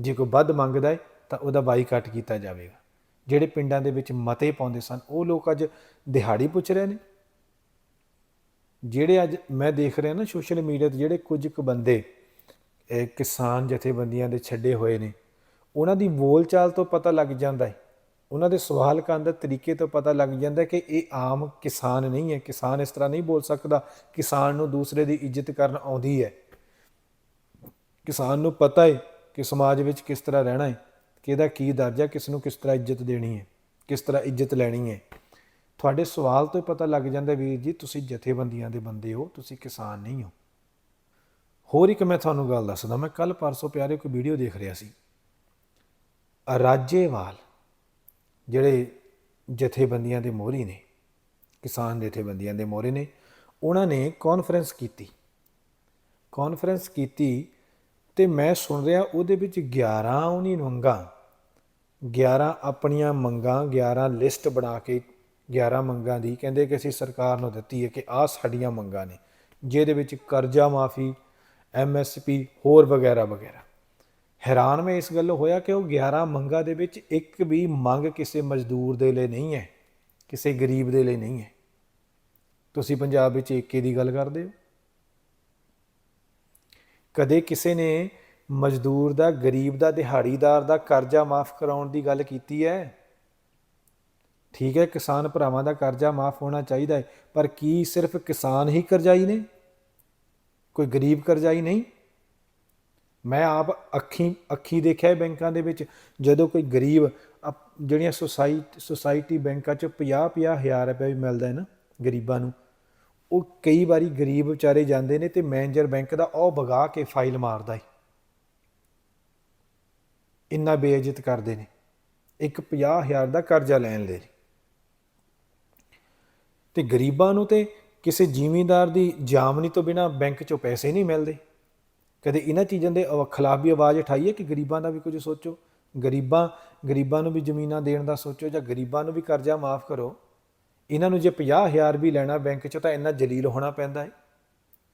ਜੇ ਕੋਈ ਵੱਧ ਮੰਗਦਾ ਹੈ ਤਾਂ ਉਹਦਾ ਬਾਈਕਾਟ ਕੀਤਾ ਜਾਵੇਗਾ। ਜਿਹੜੇ ਪਿੰਡਾਂ ਦੇ ਵਿੱਚ ਮਤੇ ਪਾਉਂਦੇ ਸਨ, ਉਹ ਲੋਕ ਅੱਜ ਦਿਹਾੜੀ ਪੁੱਛ ਰਹੇ ਨੇ। ਜਿਹੜੇ ਅੱਜ ਮੈਂ ਦੇਖ ਰਿਹਾ ਨਾ ਸੋਸ਼ਲ ਮੀਡੀਆ ਤੇ ਜਿਹੜੇ ਕੁਝ ਕੁ ਬੰਦੇ ਕਿਸਾਨ ਜਥੇਬੰਦੀਆਂ ਦੇ ਛੱਡੇ ਹੋਏ ਨੇ, ਉਹਨਾਂ ਦੀ ਬੋਲਚਾਲ ਤੋਂ ਪਤਾ ਲੱਗ ਜਾਂਦਾ ਹੈ। ਉਹਨਾਂ ਦੇ ਸਵਾਲ ਕਰਨ ਦੇ ਤਰੀਕੇ ਤੋਂ ਪਤਾ ਲੱਗ ਜਾਂਦਾ ਕਿ ਇਹ ਆਮ ਕਿਸਾਨ ਨਹੀਂ ਹੈ। ਕਿਸਾਨ ਇਸ ਤਰ੍ਹਾਂ ਨਹੀਂ ਬੋਲ ਸਕਦਾ। ਕਿਸਾਨ ਨੂੰ ਦੂਸਰੇ ਦੀ ਇੱਜ਼ਤ ਕਰਨ ਆਉਂਦੀ ਹੈ। ਕਿਸਾਨ ਨੂੰ ਪਤਾ ਹੈ ਕਿ ਸਮਾਜ ਵਿੱਚ ਕਿਸ ਤਰ੍ਹਾਂ ਰਹਿਣਾ ਹੈ, ਕਿਹਦਾ ਕੀ ਦਰਜਾ, ਕਿਸ ਨੂੰ ਕਿਸ ਤਰ੍ਹਾਂ ਇੱਜ਼ਤ ਦੇਣੀ ਹੈ, ਕਿਸ ਤਰ੍ਹਾਂ ਇੱਜ਼ਤ ਲੈਣੀ ਹੈ। ਤੁਹਾਡੇ ਸਵਾਲ ਤੋਂ ਹੀ ਪਤਾ ਲੱਗ ਜਾਂਦਾ ਵੀਰ ਜੀ, ਤੁਸੀਂ ਜਥੇਬੰਦੀਆਂ ਦੇ ਬੰਦੇ ਹੋ, ਤੁਸੀਂ ਕਿਸਾਨ ਨਹੀਂ ਹੋ। ਹੋਰ ਇੱਕ ਮੈਂ ਤੁਹਾਨੂੰ ਗੱਲ ਦੱਸਦਾ, ਮੈਂ ਕੱਲ ਪਰਸੋਂ ਪਿਆਰੇ ਕੋਈ ਵੀਡੀਓ ਦੇਖ ਰਿਹਾ ਸੀ। ਰਾਜੇਵਾਲ, ਜਿਹੜੇ ਜਥੇਬੰਦੀਆਂ ਦੇ ਮੋਹਰੀ ਨੇ, ਕਿਸਾਨ ਜਥੇਬੰਦੀਆਂ ਦੇ ਮੋਹਰੇ ਨੇ, ਉਹਨਾਂ ਨੇ ਕਾਨਫਰੰਸ ਕੀਤੀ। ਕਾਨਫਰੰਸ ਕੀਤੀ ਤੇ ਮੈਂ ਸੁਣ ਰਿਹਾ, ਉਹਦੇ ਵਿੱਚ 11 ਉਹਨੀ ਮੰਗਾਂ 11 ਆਪਣੀਆਂ ਮੰਗਾਂ 11 ਲਿਸਟ ਬਣਾ ਕੇ 11 ਮੰਗਾਂ ਦੀ, ਕਹਿੰਦੇ ਕਿ ਅਸੀਂ ਸਰਕਾਰ ਨੂੰ ਦਿੱਤੀ ਹੈ ਕਿ ਆਹ ਸਾਡੀਆਂ ਮੰਗਾਂ ਨੇ, ਜਿਹਦੇ ਵਿੱਚ ਕਰਜ਼ਾ ਮਾਫੀ ਐਮਐਸਪੀ ਹੋਰ ਵਗੈਰਾ ਵਗੈਰਾ। ਹੈਰਾਨ ਮੈਂ ਇਸ ਗੱਲ ਹੋਇਆ ਕਿ ਉਹ 11 ਮੰਗਾਂ ਦੇ ਵਿੱਚ ਇੱਕ ਵੀ ਮੰਗ ਕਿਸੇ ਮਜ਼ਦੂਰ ਦੇ ਲਈ ਨਹੀਂ ਹੈ, ਕਿਸੇ ਗਰੀਬ ਦੇ ਲਈ ਨਹੀਂ ਹੈ। ਤੁਸੀਂ ਪੰਜਾਬ ਵਿੱਚ ਏਕੇ ਦੀ ਗੱਲ ਕਰਦੇ ਹੋ? ਕਦੇ ਕਿਸੇ ਨੇ ਮਜ਼ਦੂਰ ਦਾ, ਗਰੀਬ ਦਾ, ਦਿਹਾੜੀਦਾਰ ਦਾ ਕਰਜ਼ਾ ਮਾਫ ਕਰਾਉਣ ਦੀ ਗੱਲ ਕੀਤੀ ਹੈ? ਠੀਕ ਹੈ, ਕਿਸਾਨ ਭਰਾਵਾਂ ਦਾ ਕਰਜ਼ਾ ਮਾਫ ਹੋਣਾ ਚਾਹੀਦਾ ਹੈ, ਪਰ ਕੀ ਸਿਰਫ ਕਿਸਾਨ ਹੀ ਕਰਜ਼ਾਈ ਨੇ? ਕੋਈ ਗਰੀਬ ਕਰਜ਼ਾਈ ਨਹੀਂ? ਮੈਂ ਆਪ ਅੱਖੀ ਅੱਖੀ ਦੇਖਿਆ ਬੈਂਕਾਂ ਦੇ ਵਿੱਚ, ਜਦੋਂ ਕੋਈ ਗਰੀਬ ਅਪ- ਜਿਹੜੀਆਂ ਸੁਸਾਇਟੀ ਸੁਸਾਇਟੀ ਬੈਂਕਾਂ 'ਚ 50 50 ਹਜ਼ਾਰ ਰੁਪਏ ਵੀ ਮਿਲਦਾ ਹੈ ਨਾ ਗਰੀਬਾਂ ਨੂੰ, ਉਹ ਕਈ ਵਾਰੀ ਗਰੀਬ ਵਿਚਾਰੇ ਜਾਂਦੇ ਨੇ ਤੇ ਮੈਨੇਜਰ ਬੈਂਕ ਦਾ ਉਹ ਵਗਾ ਕੇ ਫਾਈਲ ਮਾਰਦਾ ਹੈ। ਇੰਨਾ ਬੇਇੱਜ਼ਤ ਕਰਦੇ ਨੇ। ਇੱਕ 50000 ਦਾ ਕਰਜ਼ਾ ਲੈਣ ਲਈ। ਤੇ ਗਰੀਬਾਂ ਨੂੰ ਤੇ ਕਿਸੇ ਜ਼ਿਮੀਂਦਾਰ ਦੀ ਜਾਮਨੀ ਤੋਂ ਬਿਨਾ ਬੈਂਕ 'ਚੋਂ ਪੈਸੇ ਨਹੀਂ ਮਿਲਦੇ। ਕਦੇ ਇਹਨਾਂ ਚੀਜ਼ਾਂ ਦੇ ਅਵ- ਖਿਲਾਫ ਵੀ ਆਵਾਜ਼ ਉਠਾਈਏ ਕਿ ਗਰੀਬਾਂ ਦਾ ਵੀ ਕੁਝ ਸੋਚੋ? ਗਰੀਬਾਂ ਗਰੀਬਾਂ ਨੂੰ ਵੀ ਜ਼ਮੀਨਾਂ ਦੇਣ ਦਾ ਸੋਚੋ ਜਾਂ ਗਰੀਬਾਂ ਨੂੰ ਵੀ ਕਰਜ਼ਾ ਮਾਫ ਕਰੋ? ਇਹਨਾਂ ਨੂੰ ਜੇ 50000 ਵੀ ਲੈਣਾ ਬੈਂਕ 'ਚੋਂ ਤਾਂ ਇੰਨਾ ਜਲੀਲ ਹੋਣਾ ਪੈਂਦਾ ਹੈ।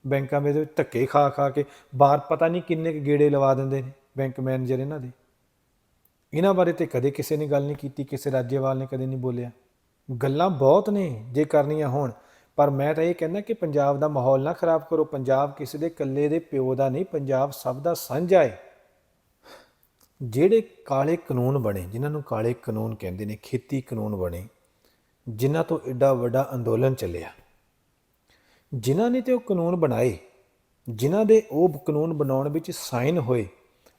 ਬੈਂਕਾਂ ਵਿੱਚ ਧੱਕੇ ਖਾ ਖਾ ਕੇ ਬਾਹਰ ਪਤਾ ਨਹੀਂ ਕਿੰਨੇ ਕੁ ਗੇੜੇ ਲਵਾ ਦਿੰਦੇ ਨੇ ਬੈਂਕ ਮੈਨੇਜਰ ਇਹਨਾਂ ਦੇ। ਇਹਨਾਂ ਬਾਰੇ ਤੇ ਕਦੇ ਕਿਸੇ ਨੇ ਗੱਲ ਨਹੀਂ ਕੀਤੀ, ਕਿਸੇ ਰਾਜੇਵਾਲ ਨੇ ਕਦੇ ਨਹੀਂ ਬੋਲਿਆ। ਗੱਲਾਂ ਬਹੁਤ ਨੇ ਜੇ ਕਰਨੀਆਂ ਹੋਣ, ਪਰ ਮੈਂ ਤਾਂ ਇਹ ਕਹਿੰਦਾ ਕਿ ਪੰਜਾਬ ਦਾ ਮਾਹੌਲ ਨਾ ਖਰਾਬ ਕਰੋ। ਪੰਜਾਬ ਕਿਸੇ ਦੇ ਇਕੱਲੇ ਦੇ ਪਿਓ ਦਾ ਨਹੀਂ, ਪੰਜਾਬ ਸਭ ਦਾ ਸਾਂਝਾ ਹੈ ਜਿਹੜੇ ਕਾਲੇ ਕਾਨੂੰਨ ਬਣੇ, ਜਿਨ੍ਹਾਂ ਨੂੰ ਕਾਲੇ ਕਾਨੂੰਨ ਕਹਿੰਦੇ ਨੇ, ਖੇਤੀ ਕਾਨੂੰਨ ਬਣੇ, ਜਿਨ੍ਹਾਂ ਤੋਂ ਐਡਾ ਵੱਡਾ ਅੰਦੋਲਨ ਚੱਲਿਆ, ਜਿਨ੍ਹਾਂ ਨੇ ਤੇ ਉਹ ਕਾਨੂੰਨ ਬਣਾਏ, ਜਿਨ੍ਹਾਂ ਦੇ ਉਹ ਕਾਨੂੰਨ ਬਣਾਉਣ ਵਿੱਚ ਸਾਈਨ ਹੋਏ,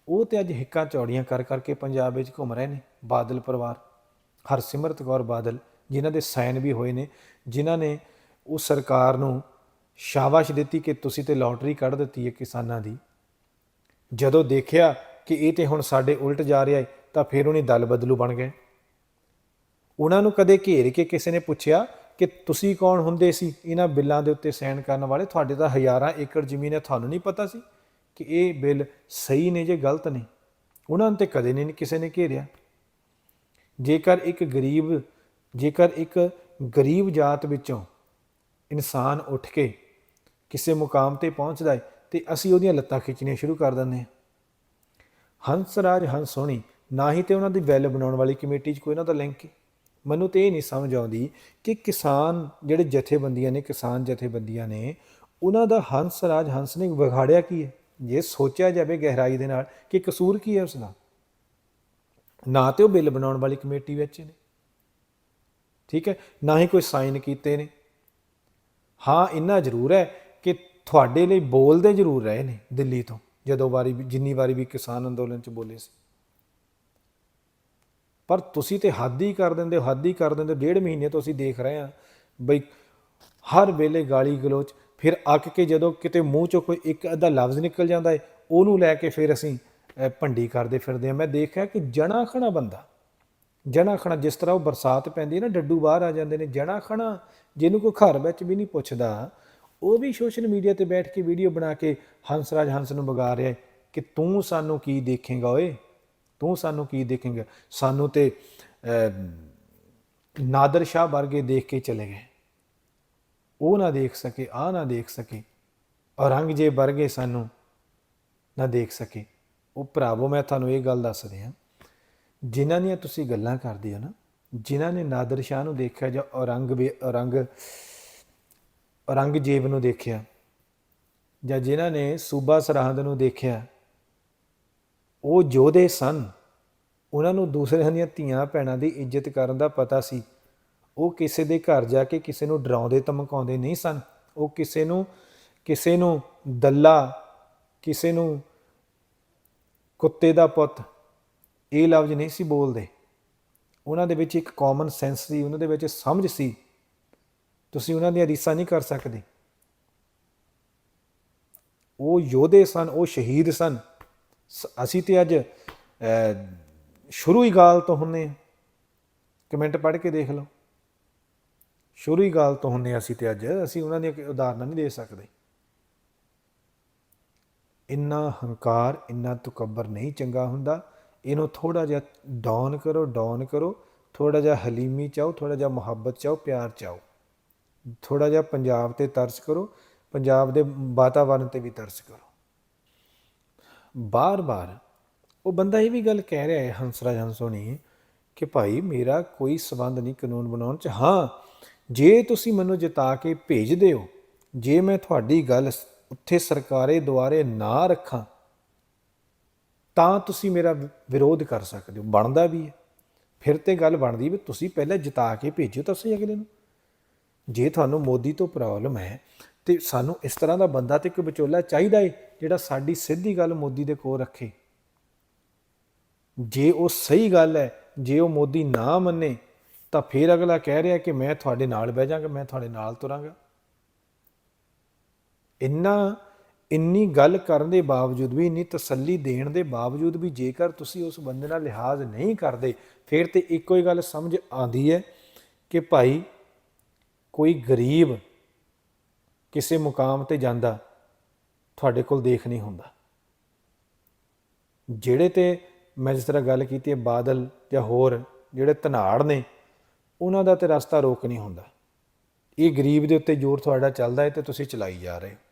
ਉਹ ਤੇ ਅੱਜ ਹਿੱਕਾਂ ਚੌੜੀਆਂ ਕਰ ਕਰਕੇ ਪੰਜਾਬ ਵਿੱਚ ਘੁੰਮ ਰਹੇ ਨੇ। ਬਾਦਲ ਪਰਿਵਾਰ, ਹਰਸਿਮਰਤ ਕੌਰ ਬਾਦਲ ਜਿਨ੍ਹਾਂ ਦੇ ਸਾਈਨ ਵੀ ਹੋਏ ਨੇ, ਜਿਨ੍ਹਾਂ ਨੇ ਉਹ ਸਰਕਾਰ ਨੂੰ ਸ਼ਾਬਾਸ਼ ਦਿੱਤੀ ਕਿ ਤੁਸੀਂ ਤੇ ਲੋਟਰੀ ਕੱਢ ਦਿੱਤੀ ਹੈ ਕਿਸਾਨਾਂ ਦੀ। ਜਦੋਂ ਦੇਖਿਆ ਕਿ ਇਹ ਤੇ ਹੁਣ ਸਾਡੇ ਉਲਟ ਜਾ ਰਿਹਾ ਹੈ, ਤਾਂ ਫਿਰ ਉਹਨੇ ਦਲ ਬਦਲੂ ਬਣ ਗਏ। ਉਹਨਾਂ ਨੂੰ ਕਦੇ ਘੇਰ ਕੇ ਕਿਸੇ ਨੇ ਪੁੱਛਿਆ ਕਿ ਤੁਸੀਂ ਕੌਣ ਹੁੰਦੇ ਸੀ? ਇਹਨਾਂ ਬਿੱਲਾਂ ਦੇ ਉੱਤੇ ਸਾਈਨ ਕਰਨ ਵਾਲੇ, ਤੁਹਾਡੇ ਤਾਂ ਹਜ਼ਾਰਾਂ ਏਕੜ ਜ਼ਮੀਨ ਹੈ, ਤੁਹਾਨੂੰ ਨਹੀਂ ਪਤਾ ਸੀ ਕਿ ਇਹ ਬਿੱਲ ਸਹੀ ਨੇ ਜੇ ਗਲਤ ਨੇ। ਉਹਨਾਂ ਨੂੰ ਤੇ ਕਦੇ ਨਹੀਂ ਕਿਸੇ ਨੇ ਘੇਰਿਆ। ਜੇਕਰ ਇੱਕ ਗਰੀਬ ਜੇਕਰ ਇੱਕ ਗਰੀਬ ਜਾਤ ਵਿੱਚੋਂ ਇਨਸਾਨ ਉੱਠ ਕੇ ਕਿਸੇ ਮੁਕਾਮ ਤੇ ਪਹੁੰਚਦਾ ਹੈ, ਤੇ ਅਸੀਂ ਉਹਦੀਆਂ ਲੱਤਾਂ ਖਿੱਚਣੀਆਂ ਸ਼ੁਰੂ ਕਰ ਦਿੰਦੇ ਹਾਂ। ਹੰਸ ਰਾਜ ਹੰਸ ਹੋਣੀ, ਨਾ ਹੀ ਤੇ ਉਹਨਾਂ ਦੀ ਵੈਲ ਬਣਾਉਣ ਵਾਲੀ ਕਮੇਟੀ 'ਚ ਕੋਈ ਇਹਨਾਂ ਦਾ ਲਿੰਕ ਹੈ। ਮੈਨੂੰ ਤੇ ਇਹ ਨਹੀਂ ਸਮਝ ਆਉਂਦੀ ਕਿ ਕਿਸਾਨ ਜਿਹੜੇ ਜਥੇਬੰਦੀਆਂ ਨੇ, ਕਿਸਾਨ ਜਥੇਬੰਦੀਆਂ ਨੇ, ਉਹਨਾਂ ਦਾ ਹੰਸ ਰਾਜ ਹੰਸ ਨੇ ਵਿਗਾੜਿਆ ਕੀ ਹੈ? ਜੇ ਸੋਚਿਆ ਜਾਵੇ ਗਹਿਰਾਈ ਦੇ ਨਾਲ ਕਿ ਕਸੂਰ ਕੀ ਹੈ ਉਸ ਦਾ ਨਾ ਤੇ ਉਹ ਬਿੱਲ ਬਣਾਉਣ ਵਾਲੀ ਕਮੇਟੀ ਵਿੱਚ ਨੇ। ਠੀਕ ਹੈ? ਨਾ ਹੀ ਕੋਈ ਸਾਈਨ ਕੀਤੇ ਨੇ। ਹਾਂ, ਇੰਨਾ ਜ਼ਰੂਰ ਹੈ ਕਿ ਤੁਹਾਡੇ ਲਈ ਬੋਲਦੇ ਜ਼ਰੂਰ ਰਹੇ ਨੇ ਦਿੱਲੀ ਤੋਂ, ਜਦੋਂ ਵਾਰੀ ਵੀ- ਜਿੰਨੀ ਵਾਰੀ ਵੀ ਕਿਸਾਨ ਅੰਦੋਲਨ 'ਚ ਬੋਲੇ ਸੀ। ਪਰ ਤੁਸੀਂ ਤੇ ਹੱਦ ਹੀ ਕਰ ਦਿੰਦੇ ਹੋ, ਹੱਦ ਹੀ ਕਰ ਦਿੰਦੇ ਡੇਢ ਮਹੀਨੇ ਤੋਂ ਅਸੀਂ ਦੇਖ ਰਹੇ ਹਾਂ ਬਈ ਹਰ ਵੇਲੇ ਗਾਲੀ ਗਲੋਚ, ਫਿਰ ਅੱਕ ਕੇ ਜਦੋਂ ਕਿਤੇ ਮੂੰਹ ਚੋਂ ਕੋਈ ਇੱਕ ਅੱਧਾ ਲਫ਼ਜ਼ ਨਿਕਲ ਜਾਂਦਾ ਹੈ ਉਹਨੂੰ ਲੈ ਕੇ ਫਿਰ ਅਸੀਂ ਭੰਡੀ ਕਰਦੇ ਫਿਰਦੇ ਹਾਂ। ਮੈਂ ਦੇਖਿਆ ਕਿ ਜਣਾ ਖਣਾ ਬੰਦਾ ਜਣਾ ਖਣਾ, ਜਿਸ ਤਰ੍ਹਾਂ ਉਹ ਬਰਸਾਤ ਪੈਂਦੀ ਹੈ ਨਾ, ਡੱਡੂ ਬਾਹਰ ਆ ਜਾਂਦੇ ਨੇ, ਜਣਾ ਖਣਾ ਜਿਹਨੂੰ ਕੋਈ ਘਰ ਵਿੱਚ ਵੀ ਨਹੀਂ ਪੁੱਛਦਾ, ਉਹ ਵੀ ਸੋਸ਼ਲ ਮੀਡੀਆ ਤੇ ਬੈਠ ਕੇ ਵੀਡੀਓ ਬਣਾ ਕੇ ਹੰਸਰਾਜ ਹੰਸ ਨੂੰ ਵਗਾ ਰਿਹਾ ਕਿ ਤੂੰ ਸਾਨੂੰ ਕੀ ਦੇਖੇਗਾ ਓਏ, ਤੂੰ ਸਾਨੂੰ ਕੀ ਦੇਖੇਗਾ? ਸਾਨੂੰ ਤੇ ਨਾਦਰ ਸ਼ਾਹ ਵਰਗੇ ਦੇਖ ਕੇ ਚਲੇ ਗਏ। ਉਹ ਨਾ ਦੇਖ ਸਕੇ ਆ ਨਾ ਦੇਖ ਸਕੇ, ਔਰੰਗਜ਼ੇਬ ਵਰਗੇ ਸਾਨੂੰ ਨਾ ਦੇਖ ਸਕੇ। ਉਹ ਭਰਾਵੋ, ਮੈਂ ਤੁਹਾਨੂੰ ਇਹ ਗੱਲ ਦੱਸ ਰਿਹਾ। ਜਿਨ੍ਹਾਂ ਦੀਆਂ ਤੁਸੀਂ ਗੱਲਾਂ ਕਰਦੇ ਹੋ ਨਾ, ਜਿਨ੍ਹਾਂ ਨੇ ਨਾਦਰ ਸ਼ਾਹ ਨੂੰ ਦੇਖਿਆ ਜਾਂ ਔਰੰਗ ਔਰੰਗ, ਔਰੰਗਜ਼ੇਬ ਨੂੰ ਦੇਖਿਆ ਜਾਂ ਜਿਨ੍ਹਾਂ ਨੇ ਸੂਬਾ ਸਰਹੰਦ ਨੂੰ ਦੇਖਿਆ, ਉਹ ਯੋਧੇ ਸਨ। ਉਹਨਾਂ ਨੂੰ ਦੂਸਰਿਆਂ ਦੀਆਂ ਧੀਆਂ ਭੈਣਾਂ ਦੀ ਇੱਜ਼ਤ ਕਰਨ ਦਾ ਪਤਾ ਸੀ। ਉਹ ਕਿਸੇ ਦੇ ਘਰ ਜਾ ਕੇ ਕਿਸੇ ਨੂੰ ਡਰਾਉਂਦੇ, ਧਮਕਾਉਂਦੇ ਨਹੀਂ ਸਨ। ਉਹ ਕਿਸੇ ਨੂੰ ਕਿਸੇ ਨੂੰ ਦੱਲਾ, ਕਿਸੇ ਨੂੰ ਕੁੱਤੇ ਦਾ ਪੁੱਤ ਇਹ ਲਫ਼ਜ਼ ਨਹੀਂ ਸੀ ਬੋਲਦੇ। ਉਹਨਾਂ ਦੇ ਵਿੱਚ ਇੱਕ ਕਾਮਨ ਸੈਂਸ ਸੀ, ਉਹਨਾਂ ਦੇ ਵਿੱਚ ਸਮਝ ਸੀ। ਤੁਸੀਂ ਉਹਨਾਂ ਦੀਆਂ ਰੀਸਾਂ ਨਹੀਂ ਕਰ ਸਕਦੇ। ਉਹ ਯੋਧੇ ਸਨ, ਉਹ ਸ਼ਹੀਦ ਸਨ। ਸ- ਅਸੀਂ ਤੇ ਅੱਜ ਸ਼ੁਰੂ ਹੀ ਗਾਲ ਤੋਂ ਹੁੰਨੇ ਆ ਕਮੈਂਟ ਪੜ੍ਹ ਕੇ ਦੇਖ ਲਓ। ਸ਼ੁਰੂ ਹੀ ਗਾਲ ਤੋਂ ਹੁੰਨੇ ਆ ਅਸੀਂ ਤੇ ਅੱਜ। ਅਸੀਂ ਉਹਨਾਂ ਦੀਆਂ ਉਦਾਹਰਨਾਂ ਨਹੀਂ ਦੇ ਸਕਦੇ। ਇੰਨਾ ਹੰਕਾਰ, ਇੰਨਾ ਤਕੱਬਰ ਨਹੀਂ ਚੰਗਾ ਹੁੰਦਾ। ਇਹਨੂੰ ਥੋੜਾ ਜਿਹਾ ਡਾਊਨ ਕਰੋ ਡਾਊਨ ਕਰੋ ਥੋੜਾ ਜਿਹਾ ਹਲੀਮੀ ਚਾਹੋ ਥੋੜਾ ਜਿਹਾ ਮੁਹੱਬਤ ਚਾਹੋ ਪਿਆਰ ਚਾਹੋ ਥੋੜਾ ਜਿਹਾ ਪੰਜਾਬ ਤੇ ਤਰਸ ਕਰੋ, ਪੰਜਾਬ ਦੇ ਵਾਤਾਵਰਣ ਤੇ ਵੀ ਤਰਸ ਕਰੋ। ਬਾਰ-ਬਾਰ ਉਹ ਬੰਦਾ ਇਹ ਵੀ ਗੱਲ ਕਹਿ ਰਿਹਾ ਹੈ ਹੰਸਰਾਜ ਹੰਸੋਣੀ ਕਿ ਭਾਈ ਮੇਰਾ ਕੋਈ ਸਬੰਧ ਨਹੀਂ ਕਾਨੂੰਨ ਬਣਾਉਣ ਚ। ਹਾਂ, ਜੇ ਤੁਸੀਂ ਮੈਨੂੰ ਜਿਤਾ ਕੇ ਭੇਜ ਦਿਓ ਜੇ ਮੈਂ ਤੁਹਾਡੀ ਗੱਲ ਉੱਥੇ ਸਰਕਾਰੇ ਦੁਆਰੇ ਨਾ ਰੱਖਾਂ ਤਾਂ ਤੁਸੀਂ ਮੇਰਾ ਵਿਰੋਧ ਕਰ ਸਕਦੇ ਹੋ। ਬਣਦਾ ਵੀ ਹੈ। ਫਿਰ ਤੇ ਗੱਲ ਬਣਦੀ ਵੀ ਤੁਸੀਂ ਪਹਿਲਾਂ ਜਿਤਾ ਕੇ ਭੇਜੋ ਤਾਂ ਸਹੀ ਅਗਲੇ ਨੂੰ। ਜੇ ਤੁਹਾਨੂੰ ਮੋਦੀ ਤੋਂ ਪ੍ਰੋਬਲਮ ਹੈ ਤੇ ਸਾਨੂੰ ਇਸ ਤਰ੍ਹਾਂ ਦਾ ਬੰਦਾ ਤੇ ਇੱਕ ਵਿਚੋਲਾ ਚਾਹੀਦਾ ਏ, ਜਿਹੜਾ ਸਾਡੀ ਸਿੱਧੀ ਗੱਲ ਮੋਦੀ ਦੇ ਕੋਲ ਰੱਖੇ। ਜੇ ਉਹ ਸਹੀ ਗੱਲ ਹੈ, ਜੇ ਉਹ ਮੋਦੀ ਨਾ ਮੰਨੇ, ਤਾਂ ਫਿਰ ਅਗਲਾ ਕਹਿ ਰਿਹਾ ਕਿ ਮੈਂ ਤੁਹਾਡੇ ਨਾਲ ਬਹਿ ਜਾਵਾਂਗਾ ਮੈਂ ਤੁਹਾਡੇ ਨਾਲ ਤੁਰਾਂਗਾ। ਇੰਨਾ ਇੰਨੀ ਗੱਲ ਕਰਨ ਦੇ ਬਾਵਜੂਦ ਵੀ, ਇੰਨੀ ਤਸੱਲੀ ਦੇਣ ਦੇ ਬਾਵਜੂਦ ਵੀ ਜੇਕਰ ਤੁਸੀਂ ਉਸ ਬੰਦੇ ਨਾਲ ਲਿਹਾਜ਼ ਨਹੀਂ ਕਰਦੇ, ਫਿਰ ਤੇ ਇੱਕੋ ਹੀ ਗੱਲ ਸਮਝ ਆਉਂਦੀ ਹੈ ਕਿ ਭਾਈ ਕੋਈ ਗਰੀਬ ਕਿਸੇ ਮੁਕਾਮ ਤੇ ਜਾਂਦਾ, ਤੁਹਾਡੇ ਕੋਲ ਦੇਖ ਨਹੀਂ ਹੁੰਦਾ। ਜਿਹੜੇ ਤੇ ਮੈਂ ਜਿਸ ਤਰ੍ਹਾਂ ਗੱਲ ਕੀਤੀ ਹੈ, ਬਾਦਲ ਜਾਂ ਹੋਰ ਜਿਹੜੇ ਧਨਾੜ ਨੇ, ਉਹਨਾਂ ਦਾ ਤੇ ਰਸਤਾ ਰੋਕ ਨਹੀਂ ਹੁੰਦਾ। ਇਹ ਗਰੀਬ ਦੇ ਉੱਤੇ ਜ਼ੋਰ ਤੁਹਾਡਾ ਚੱਲਦਾ ਹੈ ਤੇ ਤੁਸੀਂ ਚਲਾਈ ਜਾ ਰਹੇ ਹੋ।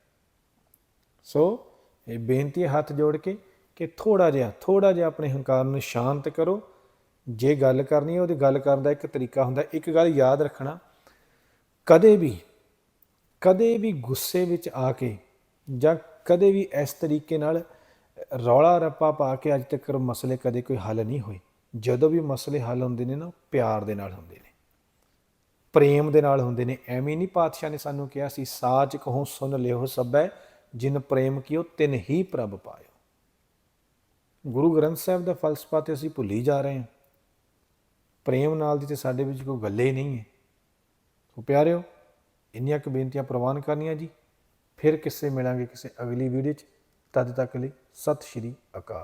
ਸੋ ਇਹ ਬੇਨਤੀ ਹੈ ਹੱਥ ਜੋੜ ਕੇ ਕਿ ਥੋੜਾ ਜਿਹਾ ਥੋੜਾ ਜਿਹਾ ਆਪਣੇ ਹੰਕਾਰ ਨੂੰ ਸ਼ਾਂਤ ਕਰੋ। ਜੇ ਗੱਲ ਕਰਨੀ ਹੈ, ਉਹਦੀ ਗੱਲ ਕਰਨ ਦਾ ਇੱਕ ਤਰੀਕਾ ਹੁੰਦਾ, ਇੱਕ ਗੱਲ ਯਾਦ ਰੱਖਣਾ। ਕਦੇ ਵੀ ਕਦੇ ਵੀ ਗੁੱਸੇ ਵਿੱਚ ਆ ਕੇ ਜਾਂ ਕਦੇ ਵੀ ਇਸ ਤਰੀਕੇ ਨਾਲ ਰੌਲਾ ਰੱਪਾ ਪਾ ਕੇ ਅੱਜ ਤੱਕ ਮਸਲੇ ਕਦੇ ਕੋਈ ਹੱਲ ਨਹੀਂ ਹੋਏ। ਜਦੋਂ ਵੀ ਮਸਲੇ ਹੱਲ ਹੁੰਦੇ ਨੇ ਨਾ ਪਿਆਰ ਦੇ ਨਾਲ ਹੁੰਦੇ ਨੇ। ਪ੍ਰੇਮ ਦੇ ਨਾਲ ਹੁੰਦੇ ਨੇ। ਐਵੇਂ ਨਹੀਂ ਪਾਤਸ਼ਾਹ ਨੇ ਸਾਨੂੰ ਕਿਹਾ ਸੀ, ਸਾਚ ਕਹੋ ਸੁਣ ਲਿਓ ਸਭੈ। ਜਿਨ ਪ੍ਰੇਮ ਕੀਓ, ਤਿਨ ਹੀ ਪ੍ਰਭ ਪਾਇਓ। ਗੁਰੂ ਗ੍ਰੰਥ ਸਾਹਿਬ ਦਾ ਫਲਸਫਾ ਤੇ ਅਸੀਂ ਭੁੱਲੀ ਜਾ ਰਹੇ ਹਾਂ। ਪ੍ਰੇਮ ਨਾਲ ਦੀ ਤੇ ਸਾਡੇ ਵਿੱਚ ਕੋਈ ਗੱਲੇ ਹੀ ਨਹੀਂ ਹੈ। ਸੋ ਪਿਆਰਿਓ, ਇੰਨੀਆਂ ਕੁ ਬੇਨਤੀਆਂ ਪ੍ਰਵਾਨ ਕਰਨੀਆਂ ਜੀ। ਫਿਰ ਕਿਸੇ ਮਿਲਾਂਗੇ ਕਿਸੇ ਅਗਲੀ ਵੀਡੀਓ 'ਚ। ਤਦ ਤੱਕ ਲਈ ਸਤਿ ਸ਼੍ਰੀ ਅਕਾਲ।